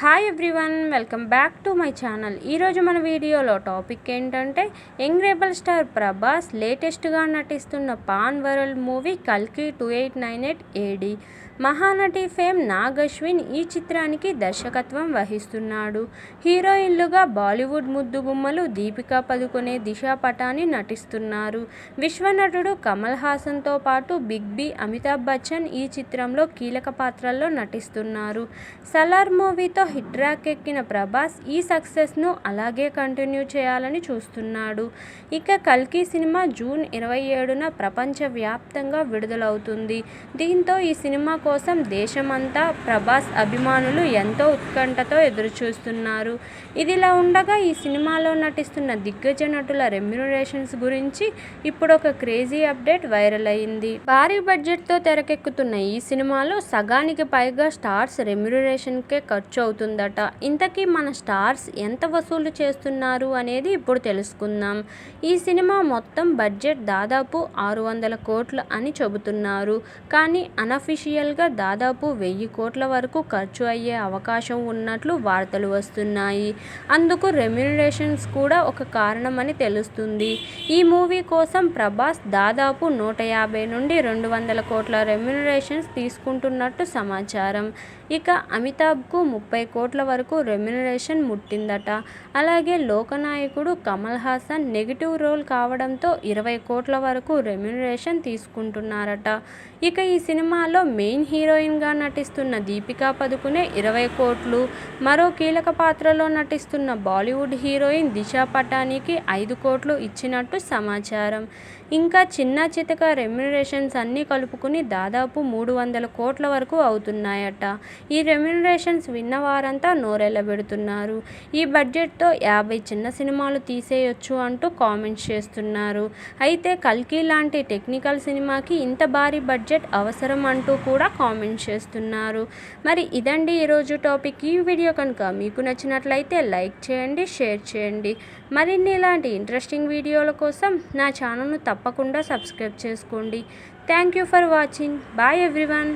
Hi everyone welcome back to my channel ఈరోజు మన వీడియోలో టాపిక్ ఏంటంటే యంగ్ రేబల్ స్టార్ ప్రభాస్ లేటెస్ట్గా నటిస్తున్న పాన్ వరల్డ్ మూవీ కల్కి two eight nine eight AD Mahanati fame Nag Ashwin ఈ చిత్రానికి దర్శకత్వం వహిస్తున్నాడు. హీరోయిన్లుగా బాలీవుడ్ ముద్దుగుమ్మలు దీపికా పదుకునే దిశా పటాని నటిస్తున్నారు. విశ్వనటుడు కమల్ హాసన్తో పాటు బిగ్ బి అమితాబ్ బచ్చన్ ఈ చిత్రంలో కీలక పాత్రల్లో నటిస్తున్నారు. సలార్ మూవీతో హిట్ ట్రాక్ ఎక్కిన ప్రభాస్ ఈ సక్సెస్ను అలాగే కంటిన్యూ చేయాలని చూస్తున్నాడు. ఇక కల్కి సినిమా జూన్ ఇరవై ఏడున ప్రపంచవ్యాప్తంగా విడుదలవుతుంది. దీంతో ఈ సినిమా కోసం దేశమంతా ప్రభాస్ అభిమానులు ఎంతో ఉత్కంఠతో ఎదురుచూస్తున్నారు. ఇదిలా ఉండగా ఈ సినిమాలో నటిస్తున్న దిగ్గజ నటుల రెమ్యునరేషన్స్ గురించి ఇప్పుడు ఒక క్రేజీ అప్డేట్ వైరల్ అయింది భారీ బడ్జెట్తో తెరకెక్కుతున్న ఈ సినిమాలో సగానికి పైగా స్టార్స్ రెమ్యునరేషన్కే ఖర్చు అవుతుంది అవుతుందట ఇంతకీ మన స్టార్స్ ఎంత వసూలు చేస్తున్నారు అనేది ఇప్పుడు తెలుసుకుందాం. ఈ సినిమా మొత్తం బడ్జెట్ దాదాపు ఆరు వందల కోట్లు అని చెబుతున్నారు. కానీ అనఫిషియల్గా దాదాపు వెయ్యి కోట్ల వరకు ఖర్చు అయ్యే అవకాశం ఉన్నట్లు వార్తలు వస్తున్నాయి. అందుకు రెమ్యునరేషన్స్ కూడా ఒక కారణమని తెలుస్తుంది. ఈ మూవీ కోసం ప్రభాస్ దాదాపు నూట యాభై నుండి రెండు వందల కోట్ల రెమ్యునరేషన్స్ తీసుకుంటున్నట్టు సమాచారం. ఇక అమితాబ్కు ముప్పై కోట్ల వరకు రెమ్యునరేషన్ ముట్టిందట. అలాగే లోకనాయకుడు కమల్ హాసన్ నెగిటివ్ రోల్ కావడంతో ఇరవై కోట్ల వరకు రెమ్యునరేషన్ తీసుకుంటున్నారట. ఇక ఈ సినిమాలో మెయిన్ హీరోయిన్గా నటిస్తున్న దీపికా పదుకునే ఇరవై కోట్లు మరో కీలక పాత్రలో నటిస్తున్న బాలీవుడ్ హీరోయిన్ దిశా పటానికి ఐదు కోట్లు ఇచ్చినట్టు సమాచారం. ఇంకా చిన్న చితక రెమ్యునరేషన్స్ అన్నీ కలుపుకుని దాదాపు మూడు వందల కోట్ల వరకు అవుతున్నాయట. ఈ రెమ్యునరేషన్స్ విన్నవారు వారంతా నోరెళ్ళబెడుతున్నారు. ఈ బడ్జెట్తో యాభై చిన్న సినిమాలు తీసేయొచ్చు అంటూ కామెంట్స్ చేస్తున్నారు. అయితే కల్కి లాంటి టెక్నికల్ సినిమాకి ఇంత భారీ బడ్జెట్ అవసరం అంటూ కూడా కామెంట్స్ చేస్తున్నారు. మరి ఇదండి ఈరోజు టాపిక్. ఈ వీడియో కనుక మీకు నచ్చినట్లయితే లైక్ చేయండి షేర్ చేయండి. మరిన్ని ఇలాంటి ఇంట్రెస్టింగ్ వీడియోల కోసం నా ఛానల్ను తప్పకుండా సబ్స్క్రైబ్ చేసుకోండి. Thank you for watching. Bye everyone.